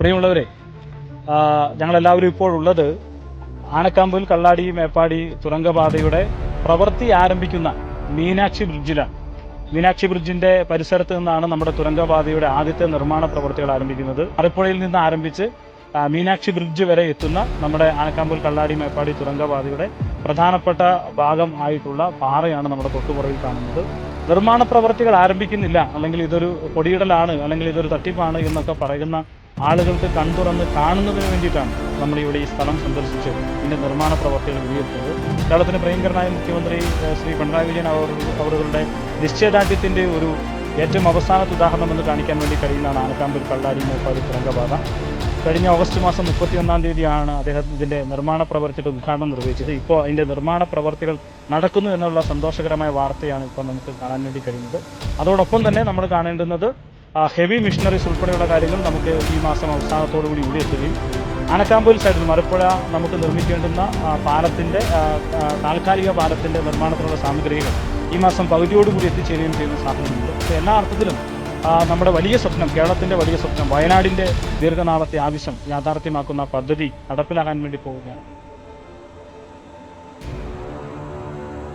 പ്രിയമുള്ളവരെ ഞങ്ങളെല്ലാവരും ഇപ്പോൾ ഉള്ളത് ആനക്കാമ്പിൽ കള്ളാടി മേപ്പാടി തുരങ്കപാതയുടെ പ്രവൃത്തി ആരംഭിക്കുന്ന മീനാക്ഷി ബ്രിഡ്ജിലാണ്. മീനാക്ഷി ബ്രിഡ്ജിന്റെ പരിസരത്ത് നിന്നാണ് നമ്മുടെ തുരങ്കപാതയുടെ ആദ്യത്തെ നിർമ്മാണ പ്രവൃത്തികൾ ആരംഭിക്കുന്നത്. അറിപ്പുഴയിൽ നിന്ന് ആരംഭിച്ച് മീനാക്ഷി ബ്രിഡ്ജ് വരെ എത്തുന്ന നമ്മുടെ ആനക്കാമ്പിൽ കള്ളാടി മേപ്പാടി തുരങ്കപാതയുടെ പ്രധാനപ്പെട്ട ഭാഗം ആയിട്ടുള്ള പാറയാണ് നമ്മുടെ തൊട്ടുപുറകിൽ കാണുന്നത്. നിർമ്മാണ പ്രവർത്തികൾ ആരംഭിക്കുന്നില്ല. അല്ലെങ്കിൽ ഇതൊരു പൊടിയിടലാണ് അല്ലെങ്കിൽ ഇതൊരു തട്ടിപ്പാണ് എന്നൊക്കെ പറയുന്ന ആളുകൾക്ക് കൺതുറന്ന് കാണുന്നതിന് വേണ്ടിയിട്ടാണ് നമ്മളിവിടെ ഈ സ്ഥലം സന്ദർശിച്ച് ഇതിന്റെ നിർമ്മാണ പ്രവർത്തികൾ വിലയിരുത്തുന്നത്. കേരളത്തിന് പ്രിയങ്കരനായ മുഖ്യമന്ത്രി ശ്രീ പിണറായി വിജയൻ അവർ അവരുടെ നിശ്ചയദാർഢ്യത്തിന്റെ ഒരു ഏറ്റവും അവസാനത്തെ ഉദാഹരണം എന്ന് കാണിക്കാൻ വേണ്ടി കഴിയുന്നതാണ് ആനക്കാമ്പിൽ കള്ളാരി മേപ്പാടി തുരങ്കപാത. കഴിഞ്ഞ ഓഗസ്റ്റ് മാസം മുപ്പത്തിയൊന്നാം തീയതിയാണ് അദ്ദേഹം ഇതിന്റെ നിർമ്മാണ പ്രവർത്തിയുടെ ഉദ്ഘാടനം നിർവഹിച്ചത്. ഇപ്പോൾ അതിന്റെ നിർമ്മാണ പ്രവർത്തികൾ നടക്കുന്നു എന്നുള്ള സന്തോഷകരമായ വാർത്തയാണ് ഇപ്പോൾ നമുക്ക് കാണാൻ വേണ്ടി കഴിയുന്നത്. അതോടൊപ്പം തന്നെ നമ്മൾ കാണേണ്ടുന്നത് ഹെവി മിഷണറീസ് ഉൾപ്പെടെയുള്ള കാര്യങ്ങൾ നമുക്ക് ഈ മാസം അവസാനത്തോടുകൂടി കൂടി എത്തുകയും അനക്കാമ്പൂരിൽ സൈഡിൽ മലപ്പുഴ നമുക്ക് നിർമ്മിക്കേണ്ടുന്ന പാലത്തിന്റെ താൽക്കാലിക പാലത്തിന്റെ നിർമ്മാണത്തിനുള്ള സാമഗ്രികൾ ഈ മാസം പകുതിയോടുകൂടി എത്തിച്ചേരുകയും ചെയ്യുന്ന സാഹചര്യമുണ്ട്. അപ്പോൾ എല്ലാ അർത്ഥത്തിലും നമ്മുടെ വലിയ സ്വപ്നം കേരളത്തിന്റെ വലിയ സ്വപ്നം വയനാടിന്റെ ദീർഘനാളത്തെ ആവശ്യം യാഥാർത്ഥ്യമാക്കുന്ന പദ്ധതി നടപ്പിലാക്കാൻ വേണ്ടി പോവുകയാണ്